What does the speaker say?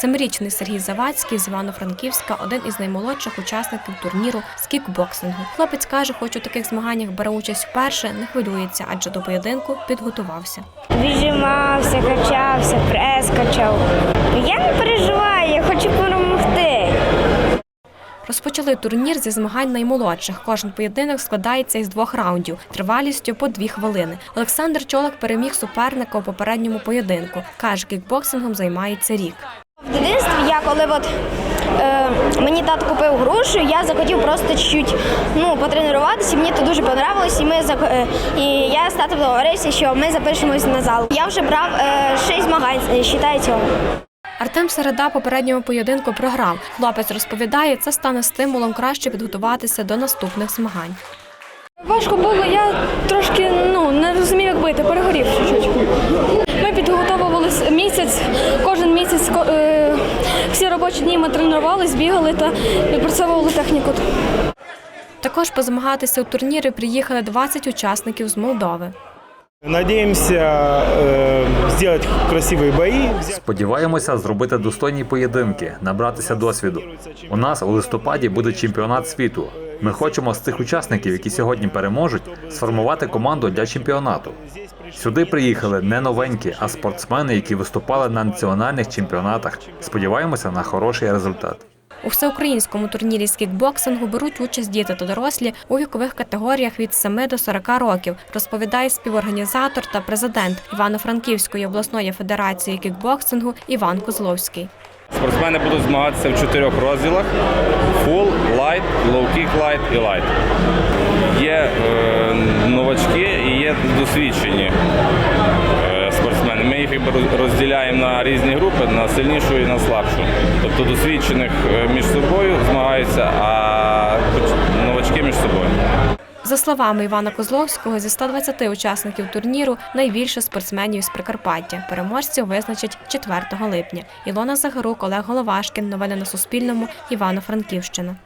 Семирічний Сергій Завадський з Івано-Франківська один із наймолодших учасників турніру з кікбоксингу. Хлопець каже, хоч у таких змаганнях бере участь вперше, не хвилюється, адже до поєдинку підготувався. Віджимався, качався, прес качав. Я не переживаю, я хочу перемогти. Розпочали турнір зі змагань наймолодших. Кожен поєдинок складається із двох раундів, тривалістю по дві хвилини. Олександр Чолак переміг суперника у попередньому поєдинку. Каже, кікбоксингом займається рік. Коли от, е, мені тато купив грушу, я захотів просто чуть-чуть ну, потренуватися, мені це дуже понравилось, і, ми, е, і я з татом договорився, що ми запишемось на зал. Я вже брав е, шість змагань, е, считай цього. Артем Середа попередньому поєдинку програв. Хлопець розповідає, це стане стимулом краще підготуватися до наступних змагань. Важко було, я трошки ну, не розумів, як бити, перегорів чуть-чуть. Ми підготовувалися місяць, кожен місяць е, всі робочі дні ми тренувалися, бігали та відпрацьовували техніку. Також позмагатися у турнірі приїхали 20 учасників з Молдови. Надеемся э, сделать красивые бои. взять- Сподіваємося зробити достойні поєдинки, набратися досвіду. У нас у листопаді буде чемпіонат світу. Ми хочемо з цих учасників, які сьогодні переможуть, сформувати команду для чемпіонату. Сюди приїхали не новенькі, а спортсмени, які виступали на національних чемпіонатах. Сподіваємося на хороший результат. У всеукраїнському турнірі з кікбоксингу беруть участь діти та дорослі у вікових категоріях від 7 до 40 років, розповідає співорганізатор та президент Івано-Франківської обласної федерації кікбоксингу Іван Козловський. Спортсмени будуть змагатися в чотирьох розділах: Light, Low Kick Light і Light. Є е, новачки і є досвідчені е, спортсмени. Ми їх розділяємо на різні групи, на сильнішу і на слабшу. Тобто досвідчених е, між собою змагаються, а новачки між собою. За словами Івана Козловського, зі 120 учасників турніру найбільше спортсменів із Прикарпаття. Переможців визначать 4 липня. Ілона Загарук, Олег Головашкін. Новини на Суспільному. Івано-Франківщина.